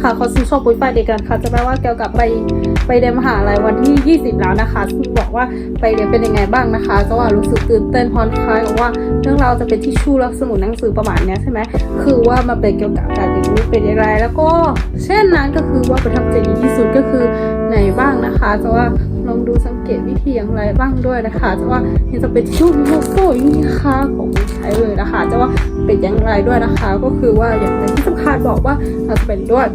ค่ะเขาซื้อชอบปุ้ยไฟเด็กกันค่ะ จะแปลว่าเกี่ยวกับไปไปเรียนมหาลัยวันที่ 20 แล้วนะคะซึ่งบอกว่าไปเรียนเป็นยังไงบ้างนะคะ ก็ว่ารู้สึกตื่นเต้นผ่อนคลายบอกว่าเรื่องราวจะเป็นที่ชู่และสมุดหนังสือประมาณเนี้ยใช่ไหมคือว่ามาเป็นเกี่ยวกับการเรียนรู้เป็นอะไรแล้วก็เช่นนั้นก็คือว่าประทับใจที่สุดก็คือไหนบ้างนะคะจะว่า ลองดูสังเกตวิธีอย่างไรบ้างด้วยนะคะจะว่าเห็นจะเป็นชชู่มีโลโก้อย่างนี้ค่ะของใช้เลยนะคะจะว่าเป็นอย่างไรด้วยนะคะ ก็คือว่าอย่างที่สำคัญบอกว่าเราจะเป็นด้วย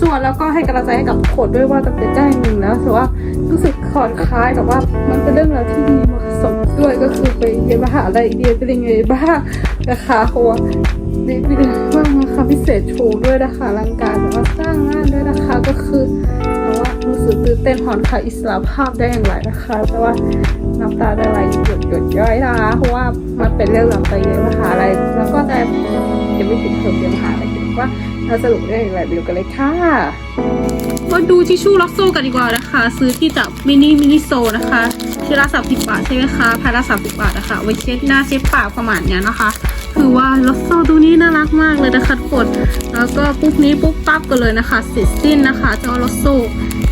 ส่วนแล้วก็ให้กำลังใจให้กับโคดด้วยว่าจะเป็นได้หนึ่งแล้วแต่ว่ารู้สึกคอนคล้ายแต่ว่ามันเป็นเรื่องราวที่ดีเหมาะสมด้วยก็คือไปเรียนมหาลัยเรียนเป็นยังไงบ้างนะคะเพราะว่าเรียนเป็นยังไงบ้างนะคะพิเศษโชว์ด้วยนะคะลังการแต่ว่าสร้างงานด้วยนะคะก็คือ รู้สึกตื่นเต้นผ่อนคลายอิสระภาพได้อย่างไรนะคะแต่ว่าน้ำตาได้ไหลหยดหยดย้อยนะคะเพราะว่ามันเป็นเรื่องราวไปเรียนมหาลัยแล้วก็ได้ยังไม่ปิดเทอมเรียนมหาลัยคิดว่าเราสรุปได้อย่างไรไปดูกันเลยค่ะมาดูทิชชู่ล็อกโซ่กันดีกว่านะคะ ซื้อที่จากมินิมินิโซนะคะที่ละสามสิบบาทใช่ไหมคะภายละสามสิบบาทนะคะไว้เช็ดหน้าเช็ดปากประมาณเนี้ยนะคะ คือว่าล็อกโซ่ตัวนี้น่ารักมากเลยนะคะกคนแล้วก็ปุ๊บนี้ปุ๊บปั๊บกันเลยนะคะเสร็จสิ้นนะคะเจ้าล็อกโซ่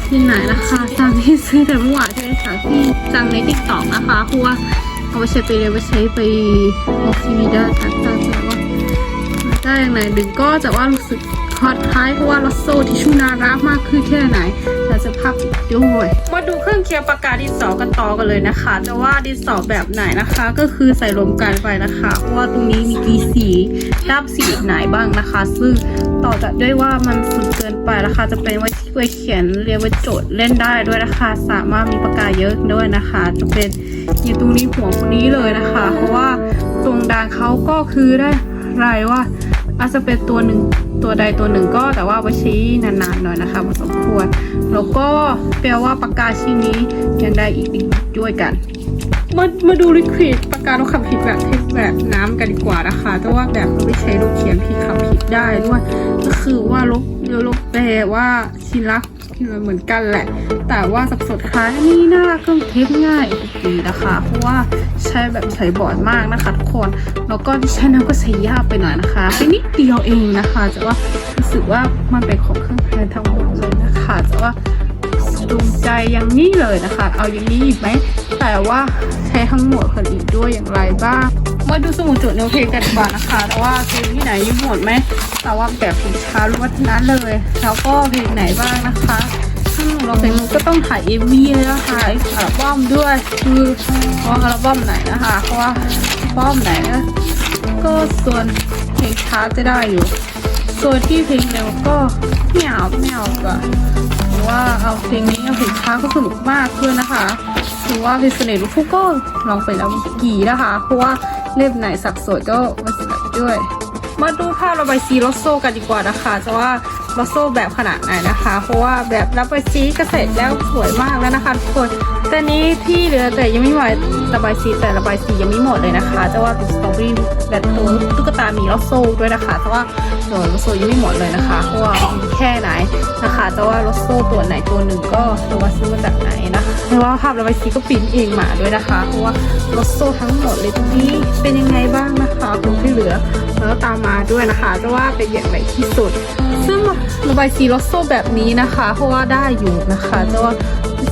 ที่ไหนนะคะสั่งที่ซื้อแต่เมื่อวานใช่ไหมคะที่สั่งในติ๊กต็อกนะคะเพราะว่าเอาไปใช้ไปเลยไปใช้ไปออกทีวีได้แต่แล้ว่าได้อย่างไรดึงก็จะว่ารู้สึก คอดคล้ายเพราะว่าลอสโซทิชชู่น่ารักมากขึ้นแค่ไหนเราจะพับด้วยมาดูเครื่องเคียงปากกาดินสอกันต่อกันเลยนะคะแต่ว่าดินสอแบบไหนนะคะ ก็คือใส่รวมกันไปนะคะเพราะว่าตรงนี้มีกี่สีด้ามสีไหนบ้างนะคะ ซึ่งต่อจากด้วยว่ามันสุดเกินไปนะคะ จะเป็นไว้ที่ไว้เขียนเรียกว่าโจทย์เล่นได้ด้วยนะคะ สามารถมีปากกาเยอะด้วยนะคะ จะเป็นอยู่ตรงนี้หัวคนนี้เลยนะคะ เพราะว่าตรงดางเขาก็คือได้รายว่าอาจจะเป็นตัวหนึ่ง ตัวใดตัวหนึ่งก็แต่ว่าไว้ชี้นานๆหน่อยนะคะพอสมควร แล้วก็แปลว่าปากกาชิ้นนี้ยังได้อีกด้วยกัน มามาดูลิควิดปากกาเราขับผิดแบบเทคแบบน้ำกันดีกว่านะคะแต่ว่าแบบไม่ใช้ลบเขียนผิดขับผิดได้ด้วยก็คือว่าลบเดี๋ยวลบแปลว่าชิ้นละ เหมือนกันแหละ แต่ว่าสับสนคล้ายนี่น่ารักเครื่องเทปง่ายดีนะคะ เพราะว่าใช้แบบใช้บ่อยมากนะคะทุกคน แล้วก็ที่ใช้น้ำก็ใช้ยากไปหน่อยนะคะเป็นนิดเดียวเองนะคะแต่ว่ารู้สึกว่ามันเป็นของเครื่องแพงทั้งหมดเลยนะคะแต่ว่าจูงใจอย่างนี้เลยนะคะ เอาอย่างนี้อีกไหมแต่ว่าใช้ทั้งหมดคนอีกด้วยอย่างไรบ้าง มาดูสมุดจดเนื้อเพลงกันดีกว่านะคะ แต่ว่าเพลงที่ไหนยังหมดไหมแต่ว่าแบบเพลงช้าล้วนทั้งนั้นเลย แล้วก็เพลงไหนบ้างนะคะซึ่งเราเพลงก็ต้องถ่ายเอ็มวีเลยนะคะอัลบั้มด้วยคือว่าอัลบั้มไหนนะคะเพราะว่าอัลบั้มไหนก็ส่วนเพลงช้าจะได้อยู่ส่วนที่เพลงเร็วก็ไม่เอาไม่เอากว่าเพราะว่าเอาเพลงนี้เอาเพลงช้าก็สนุกมากขึ้นนะคะถือว่าเพลงเสน่ห์ลูกทุ่งก็ลองไปแล้วกี่นะคะ เพราะว่า เล่มไหนสักสวยก็มาสนับด้วย มาดูภาพระบายสีรถโซกันดีกว่านะคะ จะว่า ลอสโซแบบขนาดไหนนะคะ เพราะว่าแบบระบายสีก็เสร็จแล้วสวยมากแล้วนะคะทุกคนแต่นี้ที่เหลือแต่ยังไม่หมดระบายสีแต่ระบายสียังไม่หมดเลยนะคะจะว่าสตรอเบอรี่แบบตัวตุ๊กตามีลอสโซด้วยนะคะแต่ว่าตัวลอสโซยังไม่หมดเลยนะคะเพราะว่ามีแค่ไหนนะคะแต่ว่าลอสโซตัวไหนตัวหนึ่งก็ตัวว่าซื้อมาจากไหนนะคะแต่ว่าภาพระบายสีก็ปิ้นเองมาด้วยนะคะ เพราะว่าลอสโซทั้งหมดเลยตรงนี้เป็นยังไงบ้างนะคะคนที่เหลือแล้วตามมาด้วยนะคะจะว่าเป็นอย่างไรที่สุดซึ่งระบายสีโลโซแบบนี้นะคะ เพราะว่าได้อยู่นะคะจะว่า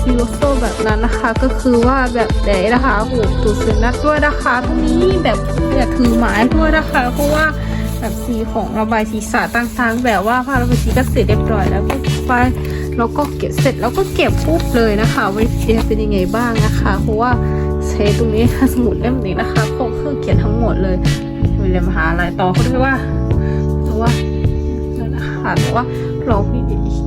สีโลโซแบบนั้นนะคะ ก็คือว่าแบบแดดนะคะโอ้ตูดสุนัขด้วยนะคะตรงนี้แบบอยาถือไม้ด้วยนะคะ เพราะว่าแบบสีของระบายสีสาต่างๆ แบบว่าผ้าระบายสีก็เสร็จเรียบร้อยแล้วก็ไปแล้วก็เก็บเสร็จแล้วก็เก็บปุ๊บเลยนะคะว้เทีเป็นยังไงบ้างนะคะ เพราะว่าใช้ตรงนี้สมุดเล่มนี้นะคะของเครื่องเขียนทั้งหมดเลยไปเรียนมหาลัยต่อเขาด้วยว่าแต่ว่านั่นนะ คะแต่ว่าลองพี่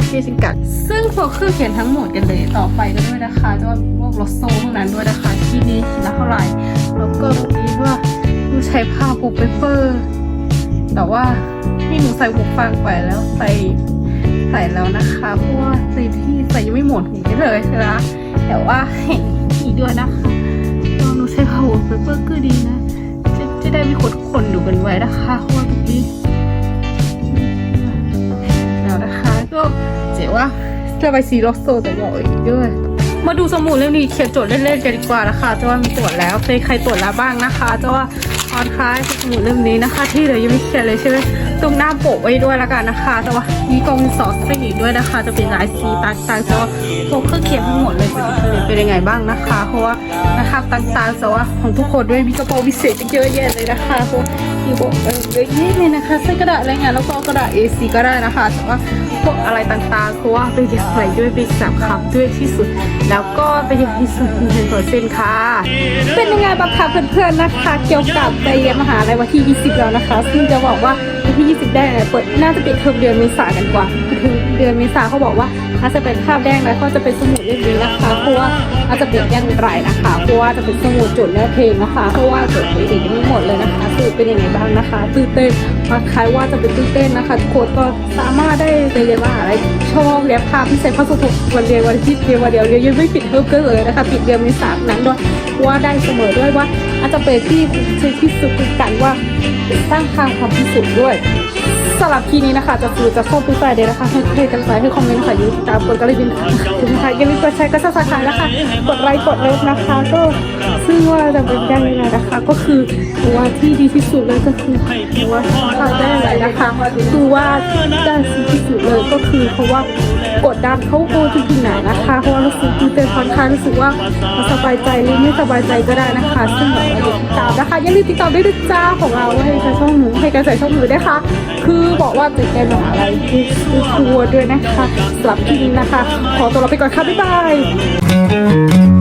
พี่สิงกัด ซึ่งพวกเครื่องเขียนทั้งหมดกันเลยต่อไปกันด้วยนะคะจะว่าพวกลอสโซ่พวกนั้นด้วยนะคะ ที่นี่ชิ้นละเท่าไหร่แล้วก็ตรงนี้ว่าหนูใช้ผ้าปูเปเปอร์แต่ว่าที่หนูใส่หูฟังไปแล้วใส่ใส่แล้วนะคะเพราะว่าใส่ที่ใส่ยังไม่หมดหูเลยใช่ไหมแต่ว่าเห็นอีกด้วยนะคะลองหนูใช้ผ้าปูเปเปอร์ก็ดีนะจะจะได้มีคนคนดูกันไว้นะคะเพราะว่าตรง ก็เจ๋ว่าจะไปซีล็อสโซแต่บอกอีกด้วย มาดูสมุดเล่มนี้เขียนโจทย์เล่นๆกันดีกว่านะคะจะว่ามีตรวจแล้วเคยใครตรวจแล้วบ้างนะคะจะว่าออนคลายสมุดเล่มนี้นะคะ ที่เดี๋ยวยังไม่เขียนเลยใช่ไหมตรงหน้าปกไว้ด้วยแล้วกันนะคะ แต่ว่ามีกองสอดสีด้วยนะคะ จะเป็นลายสีต่างๆแต่ว่าพวกเครื่องเขียนทั้งหมดเลยเป็นยังไงบ้างนะคะ เพราะว่านะคะต่างๆแต่ว่าของทุกคนด้วยมีกระโปรงพิเศษเยอะแยะเลยนะคะพวกมีบอกเออเยอะแยะเลยนะคะใส่กระดาษอะไรเงี้ยแล้วก็กระดาษ A4 ก็ได้นะคะแต่ว่าพวกอะไรต่างๆเพราะว่าเป็นอย่างไรด้วยเป็นสามคำด้วยที่สุด แล้วก็เป็นอย่างที่สุดหนึ่งเปอร์เซ็นต์ค่ะ เป็นยังไงบ้างคะเพื่อนๆนะคะ เกี่ยวกับไปเรียนมหาลัยวันที่ 20 แล้วนะคะ ซึ่งจะบอกว่า วันที่ 20 ได้เปิดน่าจะปิดเทอมเดือนเมษากันกว่าคือเดือนเมษาเขาบอกว่าถ้าจจะเป็นภาพแดงแล้วก็จะเป็นสมุดเล่มนี้นะคะเพราะว่าอาจจะเปลี่ยนอย่างไรนะคะเพราะว่าจะเป็นสมุดจดเนื้อเพลงนะคะเพราะว่าจดเพลงทั้งหมดเลยนะคะคือเป็นยังไงบ้างนะคะตื่นเต้นคล้ายว่าจะเป็นตื่นเต้นนะคะทุกคนก็สามารถได้ไปเรียนมหาลัยชอบเรียนภาพิเศษพระสุขวันเรียนวันที่เรียนวันเดียวเรียนยังไม่ปิดเทอมกันเลยนะคะปิดเดือนเมษานั้นด้วยว่าได้เสมอด้วยว่าอาจจะเป็นที่ที่สุดกันว่าสร้างทางความพิสูจน์ด้วย สำหรับทีนี้นะคะ จะคือจะเข้าไปใส่เลยนะคะให้ให้กันไปให้คอมเมนต์ค่ะยูตามกดกระดิ่งถึงค่ะอย่าลืมกดแชร์กดซับสไครต์นะคะ กดไลค์กดเลิฟนะคะ ก็ซึ่งว่าจะเป็นได้ยังไงนะคะ ก็คือว่าที่ดีที่สุดเลยก็คือว่าทำได้อะไรนะคะคือว่าได้สิ่งที่สุดเลยก็คือเพราะว่า กดดันเขาโกจริงๆนานะคะเพราะว่ารู้สึกดีเป็นค่อนข้างรู้สึกว่าสบายใจหรือไม่สบายใจก็ได้นะคะ ซึ่งแบบว่าอย่าติดตามนะคะอย่าลืมติดตามด้วยจ้าของเราให้กระช่องหนูให้กระใส่ช่องหนูด้วยค่ะคือบอกว่าจะแกนมหาอะไรที่ทัวร์ด้วยนะคะสำหรับที่นี้นะคะ ขอตัวเราไปก่อนค่ะบ๊ายบาย